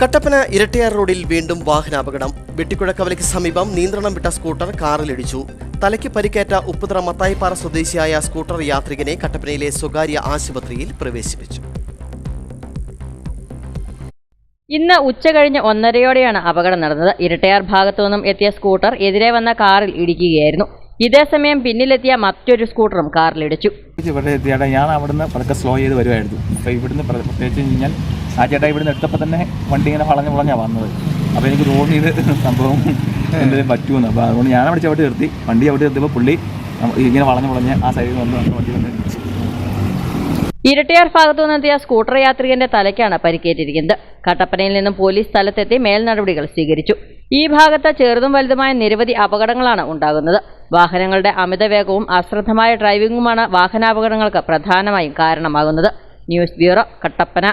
കട്ടപ്പന ഇരട്ടിയാർ റോഡിൽ വീണ്ടും വാഹനാപകടം. വെട്ടിക്കുഴക്കവലയ്ക്ക് സമീപം നിയന്ത്രണം വിട്ട സ്കൂട്ടർ കാറിലിടിച്ചു. തലയ്ക്ക് പരിക്കേറ്റ ഉപ്പുതറ മത്തായിപ്പാറ സ്വദേശിയായ സ്കൂട്ടർ യാത്രികനെ കട്ടപ്പനയിലെ സ്വകാര്യ ആശുപത്രിയിൽ പ്രവേശിപ്പിച്ചു. ഇന്ന് ഉച്ചകഴിഞ്ഞ് ഒന്നരയോടെയാണ് അപകടം നടന്നത്. ഇരട്ടയാർ ഭാഗത്തു നിന്നും എത്തിയ സ്കൂട്ടർ എതിരെ വന്ന കാറിൽ ഇടിക്കുകയായിരുന്നു. ഇതേസമയം പിന്നിലെത്തിയ മറ്റൊരു സ്കൂട്ടറും കാറിലിടിച്ചു. ഇവിടെ എത്തിയാടെ ഞാൻ അവിടുന്ന് പതുക്കെ സ്ലോ ചെയ്ത് വരുമായിരുന്നു അപ്പോൾ ഇവിടുന്ന് പ്രത്യേകിച്ച് ഞാൻ ആ ചേട്ടാ ഇവിടുന്ന് എടുത്തപ്പോൾ തന്നെ വണ്ടി ഇങ്ങനെ വളഞ്ഞ് വളഞ്ഞാണ് വന്നത്. അപ്പോൾ എനിക്ക് തോന്നി ഇത് സംഭവം എന്തെങ്കിലും പറ്റുമെന്ന് അപ്പോൾ അതുകൊണ്ട് ഞാൻ അവിടെ ചവിട്ടി നിർത്തി. വണ്ടി ചവിട്ടി നിർത്തിയപ്പോൾ പുള്ളി ഇങ്ങനെ വളഞ്ഞ് വളഞ്ഞ് ആ സൈഡിൽ വന്ന് വന്ന് വണ്ടി വന്ന് ഇരട്ടയാർ ഭാഗത്തു നിന്നെത്തിയ സ്കൂട്ടർ യാത്രികന്റെ തലയ്ക്കാണ് പരിക്കേറ്റിരിക്കുന്നത്. കട്ടപ്പനയിൽ നിന്നും പോലീസ് സ്ഥലത്തെത്തി മേൽ നടപടികൾ സ്വീകരിച്ചു. ഈ ഭാഗത്ത് ചെറുതും വലുതുമായ നിരവധി അപകടങ്ങളാണ് ഉണ്ടാകുന്നത്. വാഹനങ്ങളുടെ അമിതവേഗവും അശ്രദ്ധമായ ഡ്രൈവിംഗുമാണ് വാഹനാപകടങ്ങൾക്ക് പ്രധാനമായും കാരണമാകുന്നത്. News bureau Kattappana.